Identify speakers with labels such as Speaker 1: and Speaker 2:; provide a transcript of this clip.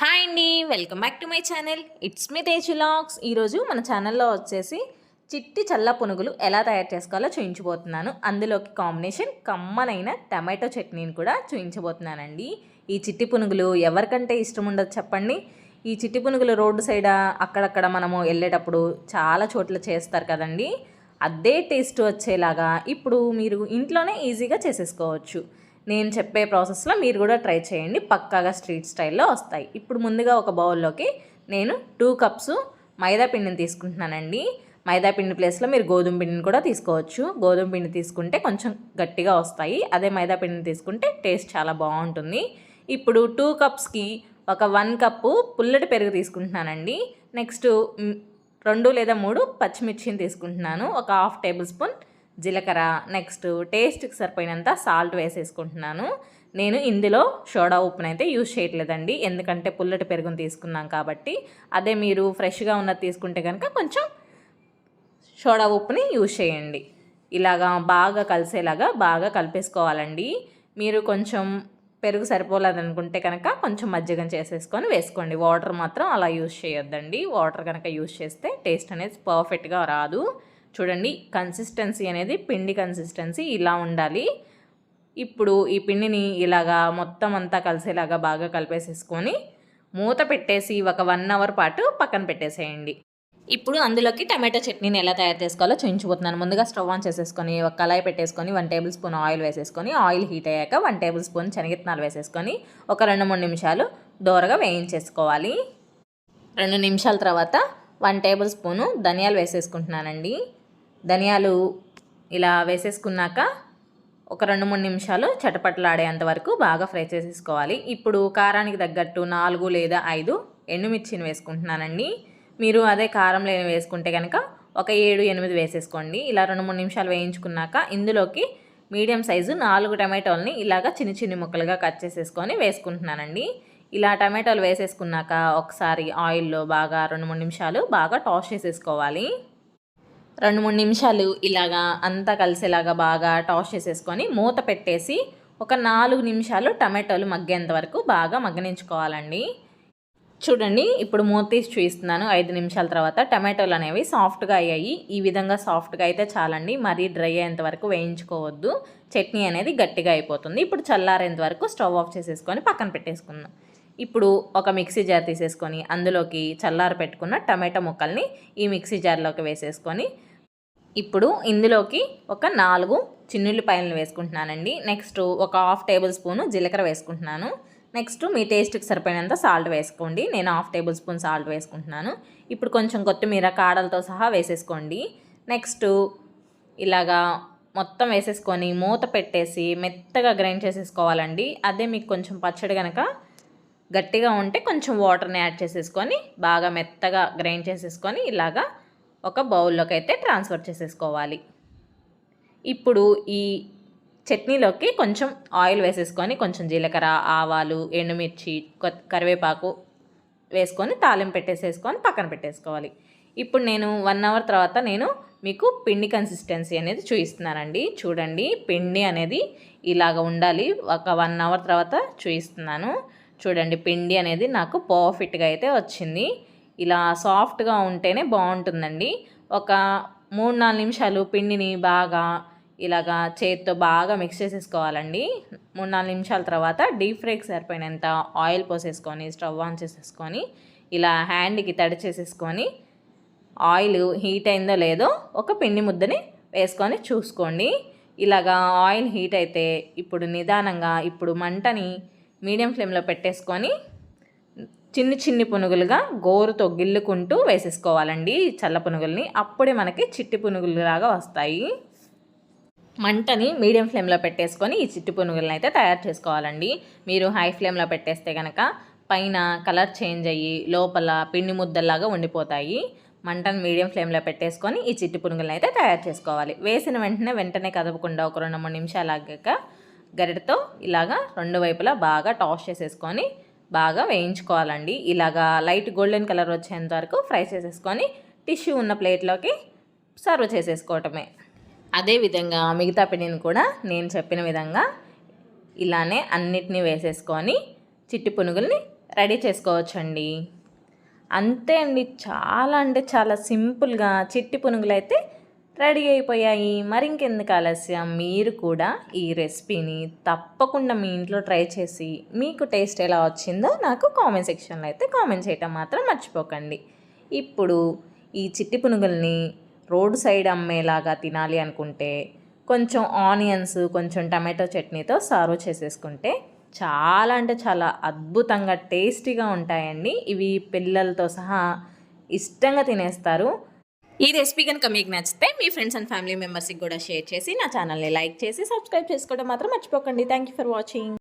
Speaker 1: Hi అండి welcome back to my channel. It's me తేజులాక్స్ ఈరోజు మన ఛానల్లో వచ్చేసి చిట్టి చల్ల పునుగులు ఎలా తయారు చేసుకోవాలో చూయించబోతున్నాను. అందులోకి కాంబినేషన్ కమ్మనైన టమాటో చట్నీని కూడా చూయించబోతున్నానండి. ఈ చిట్టి పునుగులు ఎవరికంటే ఇష్టం ఉండదు చెప్పండి. ఈ చిట్టి పునుగులు రోడ్డు సైడ్ అక్కడక్కడ మనము వెళ్ళేటప్పుడు చాలా చోట్ల చేస్తారు కదండి. అదే టేస్ట్ వచ్చేలాగా ఇప్పుడు మీరు ఇంట్లోనే ఈజీగా చేసేసుకోవచ్చు. నేను చెప్పే ప్రాసెస్లో మీరు కూడా ట్రై చేయండి. పక్కాగా స్ట్రీట్ స్టైల్లో వస్తాయి. ఇప్పుడు ముందుగా ఒక బౌల్లోకి నేను టూ కప్స్ మైదా పిండిని తీసుకుంటున్నానండి. మైదా పిండి ప్లేస్లో మీరు గోధుమ పిండిని కూడా తీసుకోవచ్చు. గోధుమ పిండి తీసుకుంటే కొంచెం గట్టిగా వస్తాయి. అదే మైదా పిండిని తీసుకుంటే టేస్ట్ చాలా బాగుంటుంది. ఇప్పుడు టూ కప్స్కి ఒక వన్ కప్పు పుల్లటి పెరుగు తీసుకుంటున్నానండి. నెక్స్ట్ రెండు లేదా మూడు పచ్చిమిర్చిని తీసుకుంటున్నాను. ఒక హాఫ్ టేబుల్ స్పూన్ జీలకర్ర నెక్స్ట్ టేస్ట్కి సరిపోయినంత సాల్ట్ వేసేసుకుంటున్నాను. నేను ఇందులో సోడా ఉప్పునైతే యూజ్ చేయట్లేదండి. ఎందుకంటే పుల్లటి పెరుగుని తీసుకున్నాం కాబట్టి. అదే మీరు ఫ్రెష్గా ఉన్నది తీసుకుంటే కనుక కొంచెం సోడా ఉప్పుని యూజ్ చేయండి. ఇలాగా బాగా కలిసేలాగా బాగా కలిపేసుకోవాలండి. మీరు కొంచెం పెరుగు సరిపోలేదనుకుంటే కనుక కొంచెం మజ్జిగం చేసేసుకొని వేసుకోండి. వాటర్ మాత్రం అలా యూజ్ చేయొద్దండి. వాటర్ కనుక యూజ్ చేస్తే టేస్ట్ అనేది పర్ఫెక్ట్గా రాదు. చూడండి కన్సిస్టెన్సీ అనేది పిండి కన్సిస్టెన్సీ ఇలా ఉండాలి. ఇప్పుడు ఈ పిండిని ఇలాగా మొత్తం అంతా కలిసేలాగా బాగా కలిపేసేసుకొని మూత పెట్టేసి ఒక వన్ అవర్ పాటు పక్కన పెట్టేసేయండి. ఇప్పుడు అందులోకి టమాటో చట్నీని ఎలా తయారు చేసుకోవాలో చూపించబోతున్నాను. ముందుగా స్టవ్ ఆన్ చేసేసుకొని ఒక కళాయి పెట్టేసుకొని వన్ టేబుల్ స్పూన్ ఆయిల్ వేసేసుకొని ఆయిల్ హీట్ అయ్యాక వన్ టేబుల్ స్పూన్ శనగిత్తనాలు వేసేసుకొని ఒక రెండు మూడు నిమిషాలు దోరగా వేయించేసుకోవాలి. రెండు నిమిషాల తర్వాత వన్ టేబుల్ స్పూను ధనియాలు వేసేసుకుంటున్నానండి. ధనియాలు ఇలా వేసేసుకున్నాక ఒక రెండు మూడు నిమిషాలు చటపటలాడేంత వరకు బాగా ఫ్రై చేసేసుకోవాలి. ఇప్పుడు కారానికి తగ్గట్టు నాలుగు లేదా ఐదు ఎండుమిర్చిని వేసుకుంటున్నానండి. మీరు అదే కారం లేని వేసుకుంటే కనుక ఒక ఏడు ఎనిమిది వేసేసుకోండి. ఇలా రెండు మూడు నిమిషాలు వేయించుకున్నాక ఇందులోకి మీడియం సైజు నాలుగు టమాటోల్ని ఇలాగ చిన్న చిన్న ముక్కలుగా కట్ చేసేసుకొని వేసుకుంటున్నానండి. ఇలా టమాటోలు వేసేసుకున్నాక ఒకసారి ఆయిల్లో బాగా రెండు మూడు నిమిషాలు బాగా టాస్ చేసేసుకోవాలి. రెండు మూడు నిమిషాలు ఇలాగా అంతా కలిసేలాగా బాగా టాస్ చేసేసుకొని మూత పెట్టేసి ఒక నాలుగు నిమిషాలు టమాటోలు మగ్గేంత వరకు బాగా మగ్గనించుకోవాలండి. చూడండి ఇప్పుడు మూత తీసి చూపిస్తున్నాను. ఐదు నిమిషాల తర్వాత టమాటోలు అనేవి సాఫ్ట్గా అయ్యాయి. ఈ విధంగా సాఫ్ట్గా అయితే చాలండి. మరీ డ్రై అయ్యేంత వరకు వేయించుకోవద్దు. చట్నీ అనేది గట్టిగా అయిపోతుంది. ఇప్పుడు చల్లారేంత వరకు స్టవ్ ఆఫ్ చేసేసుకొని పక్కన పెట్టేసుకుందాం. ఇప్పుడు ఒక మిక్సీ జార్ తీసేసుకొని అందులోకి చల్లారి పెట్టుకున్న టమాటో ముక్కల్ని ఈ మిక్సీ జార్లోకి వేసేసుకొని ఇప్పుడు ఇందులోకి ఒక నాలుగు చిన్నుల్లిపాయలను వేసుకుంటున్నానండి. నెక్స్ట్ ఒక హాఫ్ టేబుల్ స్పూను జీలకర్ర వేసుకుంటున్నాను. నెక్స్ట్ మీ టేస్ట్కి సరిపోయినంత సాల్ట్ వేసుకోండి. నేను హాఫ్ టేబుల్ స్పూన్ సాల్ట్ వేసుకుంటున్నాను. ఇప్పుడు కొంచెం కొత్తిమీర కాడలతో సహా వేసేసుకోండి. నెక్స్ట్ ఇలాగా మొత్తం వేసేసుకొని మూత పెట్టేసి మెత్తగా గ్రైండ్ చేసేసుకోవాలండి. అదే మీకు కొంచెం పచ్చడి కనుక గట్టిగా ఉంటే కొంచెం వాటర్ని యాడ్ చేసేసుకొని బాగా మెత్తగా గ్రైండ్ చేసేసుకొని ఇలాగా ఒక బౌల్లోకి అయితే ట్రాన్స్ఫర్ చేసేసుకోవాలి. ఇప్పుడు ఈ చట్నీలోకి కొంచెం ఆయిల్ వేసేసుకొని కొంచెం జీలకర్ర ఆవాలు ఎండుమిర్చి కరివేపాకు వేసుకొని తాలింపు పెట్టేసేసుకొని పక్కన పెట్టేసుకోవాలి. ఇప్పుడు నేను వన్ అవర్ తర్వాత నేను మీకు పిండి కన్సిస్టెన్సీ అనేది చూపిస్తున్నానండి చూడండి పిండి అనేది ఇలాగ ఉండాలి. ఒక వన్ అవర్ తర్వాత చూపిస్తున్నాను చూడండి పిండి అనేది నాకు పర్ఫెక్ట్గా అయితే వచ్చింది. ఇలా సాఫ్ట్గా ఉంటేనే బాగుంటుందండి. ఒక మూడు నాలుగు నిమిషాలు పిండిని బాగా ఇలాగా చేతితో బాగా మిక్స్ చేసేసుకోవాలండి. మూడు నాలుగు నిమిషాల తర్వాత డీప్ ఫ్రైకి సరిపోయినంత ఆయిల్ పోసేసుకొని స్టవ్ ఆన్ చేసేసుకొని ఇలా హ్యాండ్కి తడి చేసేసుకొని ఆయిల్ హీట్ అయిందో లేదో ఒక పిండి ముద్దని వేసుకొని చూసుకోండి. ఇలాగా ఆయిల్ హీట్ అయితే ఇప్పుడు నిదానంగా ఇప్పుడు మంటని మీడియం ఫ్లేమ్లో పెట్టేసుకొని చిన్ని చిన్ని పునుగులుగా గోరుతో గిల్లుకుంటూ వేసేసుకోవాలండి చల్ల పునుగుల్ని. అప్పుడే మనకి చిట్టి పునుగులులాగా వస్తాయి. మంటని మీడియం ఫ్లేమ్లో పెట్టేసుకొని ఈ చిట్టి పునుగులను అయితే తయారు చేసుకోవాలండి. మీరు హై ఫ్లేమ్లో పెట్టేస్తే కనుక పైన కలర్ చేంజ్ అయ్యి లోపల పిండి ముద్దల్లాగా ఉండిపోతాయి. మంటను మీడియం ఫ్లేమ్లో పెట్టేసుకొని ఈ చిట్టి పునుగులను అయితే తయారు చేసుకోవాలి. వేసిన వెంటనే వెంటనే కదపకుండా ఒక రెండు మూడు నిమిషాలు ఆగాక గరిటతో ఇలాగా రెండు వైపులా బాగా టాస్ చేసేసుకొని బాగా వేయించుకోవాలండి. ఇలాగా లైట్ గోల్డెన్ కలర్ వచ్చేంత వరకు ఫ్రై చేసేసుకొని టిష్యూ ఉన్న ప్లేట్లోకి సర్వ్ చేసేసుకోవటమే. అదేవిధంగా మిగతా పిండిని కూడా నేను చెప్పిన విధంగా ఇలానే అన్నిటినీ వేసేసుకొని చిట్టి పునుగుల్ని రెడీ చేసుకోవచ్చండి. అంతే అండి. చాలా అంటే చాలా సింపుల్గా చిట్టి పునుగులు అయితే రెడీ అయిపోయాయి. మరి ఇంకెందుకు ఆలస్యం? మీరు కూడా ఈ రెసిపీని తప్పకుండా మీ ఇంట్లో ట్రై చేసి మీకు టేస్ట్ ఎలా వచ్చిందో నాకు కామెంట్ సెక్షన్లో అయితే కామెంట్ చేయటం మాత్రం మర్చిపోకండి. ఇప్పుడు ఈ చిట్టి పునుగుల్ని రోడ్ సైడ్ అమ్మేలాగా తినాలి అనుకుంటే కొంచెం ఆనియన్స్ కొంచెం టమాటో చట్నీతో సర్వ్ చేసేసుకుంటే చాలా అంటే చాలా అద్భుతంగా టేస్టీగా ఉంటాయండి. ఇవి పిల్లలతో సహా ఇష్టంగా తినేస్తారు. ఈ రెసిపీ కనుక మీకు నచ్చితే మీ ఫ్రెండ్స్ అండ్ ఫ్యామిలీ మెంబర్స్కి కూడా షేర్ చేసి నా ఛానల్ని లైక్ చేసి సబ్స్క్రైబ్ చేసుకోవడం మాత్రం మర్చిపోకండి. Thank you for watching.